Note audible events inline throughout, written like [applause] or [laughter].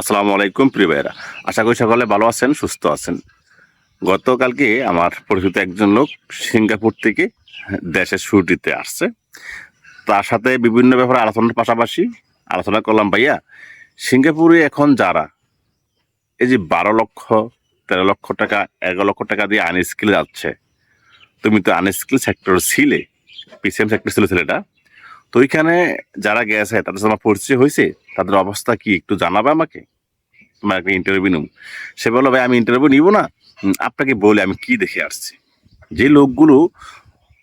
আসসালামু আলাইকুম, প্রিয় ভাইয়েরা। আশা করি সকলে ভালো আছেন, সুস্থ আছেন। গতকালকে আমার পরিচিত একজন লোক সিঙ্গাপুর থেকে দেশের ছুটিতে আসছে। তার সাথে বিভিন্ন ব্যাপারে আলোচনার পাশাপাশি আলোচনা করলাম, ভাইয়া, সিঙ্গাপুরে এখন যারা এই যে বারো লক্ষ, তেরো লক্ষ টাকা, এগারো লক্ষ টাকা দিয়ে আনস্কিল যাচ্ছে, তুমি তো আনস্কিল সেক্টর ছিলে পিসিএম সেক্টর ছিল ছেলেটা, তো ওইখানে যারা গেছে, তাদের সাথে আমার পরিচয় হয়েছে তাদের অবস্থা কি একটু জানাবে আমাকে? তোমার একটা ইন্টারভিউ নিব। সে বলল, ভাই, আমি ইন্টারভিউ নিব না। আপনাকে বলে, আমি কি দেখে আসছি? যে লোকগুলো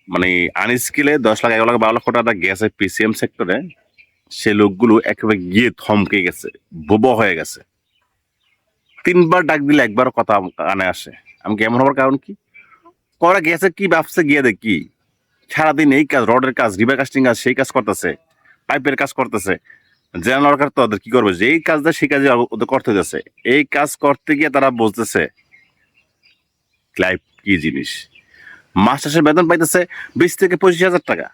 মানে আনস্কিলে দশ লাখ, এগারো লাখ, বারো লক্ষ টাকা গেছে পিসিএম সেক্টরে সে লোকগুলো একেবারে গিয়ে থমকে গেছে, বোবা হয়ে গেছে। তিনবার ডাক দিলে একবার কথা কানে আসে। আমি কেমন হওয়ার কারণ কি? করা গেছে কি ভাবছে গিয়ে দেখি। সারাদিন এই কাজ, রডের কাজ রিভার কাস্টিং কাজ, সেই কাজ করতেছে পাইপের কাজ করতেছে। জেনারেল ওয়ার্কার তো ওদের কি করবে? যেই কাজটা সেই কাজে ওদের করতে যাচ্ছে এই কাজ করতে গিয়ে তারা বুঝতেছে লাইফ কি জিনিস? মাস শেষে বেতন পাইতেছে বিশ থেকে পঁচিশ হাজার টাকা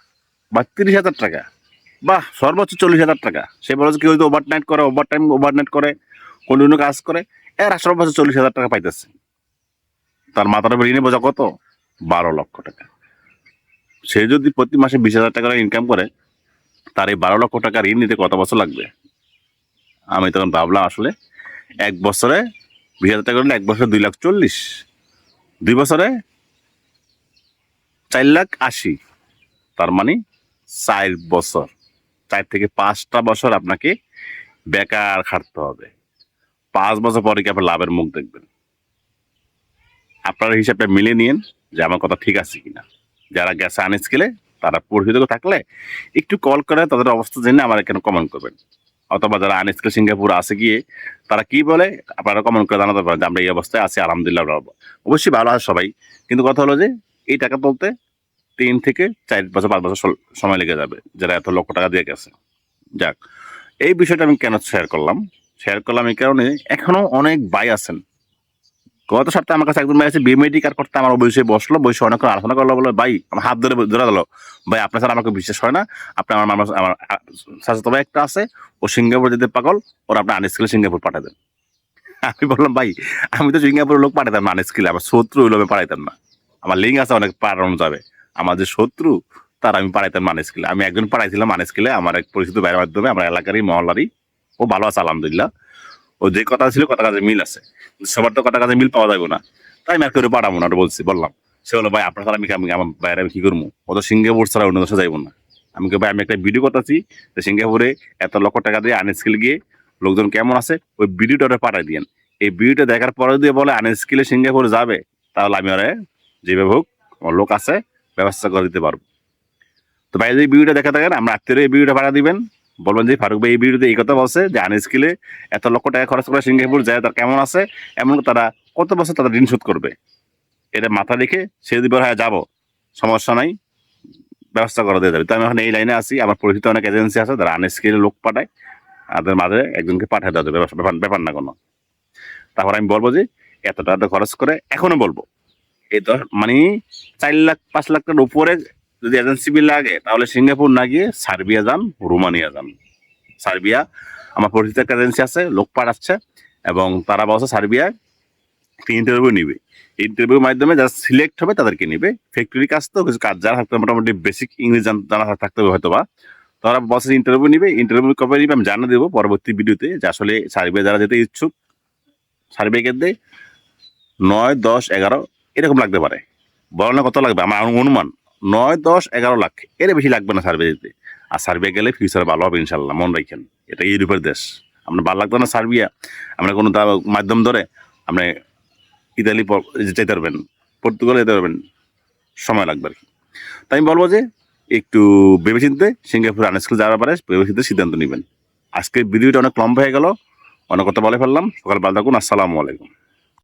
বা তিরিশ হাজার টাকা বা সর্বোচ্চ চল্লিশ হাজার টাকা। সে বলে কেউ যদি ওভার নাইট করে ওভার টাইম ওভার নাইট করে, কোনো কাজ করে, এর সর্বোচ্চ চল্লিশ হাজার টাকা পাইতেছে। তার মাথার উপর ঋণে বোঝা কত? বারো লক্ষ টাকা। সে যদি প্রতি মাসে বিশ হাজার টাকা ইনকাম করে তার এই বারো লক্ষ টাকা ঋণ নিতে কত বছর লাগবে? আমি তখন ভাবলাম আসলে এক বছরে বিশ হাজার টাকা করলে এক বছরে দুই লাখ চল্লিশ, দুই বছরে চার লাখ আশি, তার মানে চার বছর। চার থেকে পাঁচটা বছর আপনাকে বেকার খাটতে হবে। পাঁচ বছর পরে কি আপনার লাভের মুখ দেখবেন? আপনার হিসাবটা মিলে নিন যে আমার কথা ঠিক আছে কিনা। যারা গেছে আনস্কিলে তারা পরিচিত থাকলে একটু কল করে তাদের অবস্থা জেনে আমার এখানে কমেন্ট করবেন? অথবা যারা আনস্কিল সিঙ্গাপুর আছে গিয়ে তারা কি বলে আপনারা কমেন্ট করে জানাতে পারেন যে আমরা এই অবস্থায় আছি, আলহামদুলিল্লাহ। অবশ্যই ভালো আছে সবাই। কিন্তু কথা হলো যে এই টাকা তুলতে তিন থেকে চার বছর, পাঁচ বছর সময় লেগে যাবে, যারা এত লক্ষ টাকা দিয়ে গেছে। যাক, এই বিষয়টা আমি কেন শেয়ার করলাম? শেয়ার করলাম এই কারণে এখনও অনেক ভাই আছেন। গত সপ্তাহে আমার কাছে একজন ভাই আছে বিএমআইটি কার করতে আমার বসে বসল, বসে অনেক আলোচনা করল বলে ভাই, আমার হাত ধরে ধরে দিল ভাই, আপনার স্যার আমাকে বিশ্বাস হয় না। আপনি আমার আমার স্বাস্থ্য ভাই একটা আছে, ও সিঙ্গাপুর যেতে পাগল, ওর আপনি আনস্কিলে সিঙ্গাপুর পাঠা দেন। [laughs] আমি বললাম, ভাই, আমি তো সিঙ্গাপুরের লোক পাঠাতাম না আনস্কিলে আমার শত্রু হইল আমি পাঠাইতাম না। আমার লিঙ্ক আছে, অনেক পাঠানো যাবে। আমার যে শত্রু, তার আমি পাঠাইতাম মানেস্কিলে আমি একজন পাঠাইছিলাম মানেস্কিলে আমার এক পরিচিত ভাইয়ের মাধ্যমে, আমার এলাকারই মহল্লারই। ও ভালো আছে, আলহামদুলিল্লাহ। ও যে কথা ছিল, কথা কাজে মিল আছে। সবার তো কথা কাজে মিল পাওয়া যাবে না। তাই আমি আর কেউ পাঠাবো না বলছি, বললাম। সে বলো ভাই, আপনার ছাড়া আমি আমি, আমার বাইরে আমি কি করব? ও তো সিঙ্গাপুর ছাড়া অন্য দেশে যাইবো না। আমি ভাই, আমি একটা ভিডিও করতেছি যে সিঙ্গাপুরে এত লক্ষ টাকা দিয়ে আনস্কিল গিয়ে লোকজন কেমন আছে, ওই ভিডিওটা ওটা পাঠাই দিয়েন। এই ভিডিওটা দেখার পরে যদি বলে আনস্কিলে সিঙ্গাপুরে যাবে, তাহলে আমি ওরে যেভাবে হোক আমার লোক আছে, ব্যবস্থা করে দিতে পারব। তো ভাই, যদি ভিডিওটা দেখা থাকেন, আমরা আত্মীয় এই ভিডিওটা ভাড়া দিবেন। বলবেন যে ফারুক ভাই এই ভিডিওতে এই কথা বলছে যে আনস্কিলে এত লক্ষ টাকা খরচ করে সিঙ্গাপুর যায়, তার কেমন আছে? এমন তারা কত বছর তারা ঋণ শোধ করবে? এটা মাথা রেখে সে যদি হ্যাঁ যাব। সমস্যা নাই। ব্যবস্থা করে দিয়ে যাবে। তো আমি এখন এই লাইনে আছি। আমার পরিচিত অনেক এজেন্সি আছে যারা আনস্কিলে লোক পাঠায়। তাদের মাঝে একজনকে পাঠিয়ে দেওয়া যাবে। ব্যাপার- না কোনো। তারপর আমি বলব যে এত টাকা খরচ করে এখনও বলব। এই দশ মানে চার লাখ, পাঁচ লাখ টাকার উপরে যদি এজেন্সি বিল লাগে, তাহলে সিঙ্গাপুর না গিয়ে সার্বিয়া যান, রোমানিয়া যান। সার্বিয়া, আমার পরিচিত একটা এজেন্সি আছে লোক পাঠাচ্ছে এবং তারা বলছে সার্বিয়ায় ইন্টারভিউ নিবে। ইন্টারভিউর মাধ্যমে যারা সিলেক্ট হবে তাদেরকে নিবে। ফ্যাক্টরি কাজ তো, কিছু কাজ যারা থাকতে মোটামুটি বেসিক ইংলিশ জান- জানা থাকতে হবে হয়তো বা তারা বসের ইন্টারভিউ নিবে। ইন্টারভিউ কবে নিবে আমি জানিয়ে দেবো পরবর্তী ভিডিওতে যে আসলে সার্বিয়া যারা যেতে ইচ্ছুক, সার্বিয়া ক্ষেত্রে নয়, দশ, এগারো, এরকম লাগতে পারে। বড় না কত লাগবে? আমার অনুমান। নয়, দশ, এগারো লাখ। এর বেশি লাগবে না সার্বিয়া যেতে আর সার্বিয়া গেলে ফিউচার ভালো হবে ইনশাল্লাহ, মন রাখেন এটা ইউরোপের দেশ। আপনার ভালো লাগতো না সার্বিয়া। আমরা কোনো মাধ্যম ধরে আপনি ইতালি যেতে পারবেন, পর্তুগাল যেতে পারবেন, সময় লাগবে আর কি। তাই আমি বলব যে একটু ভেবেচিন্তে সিঙ্গাপুর আনস্কুল যাওয়ার ব্যাপারে ভেবেচিন্তে সিদ্ধান্ত নেবেন। আজকে ভিডিওটা অনেক লম্বা হয়ে গেল। অনেক কথা বলে ফেললাম। সকাল ভালো থাকুন। আসসালামু আলাইকুম।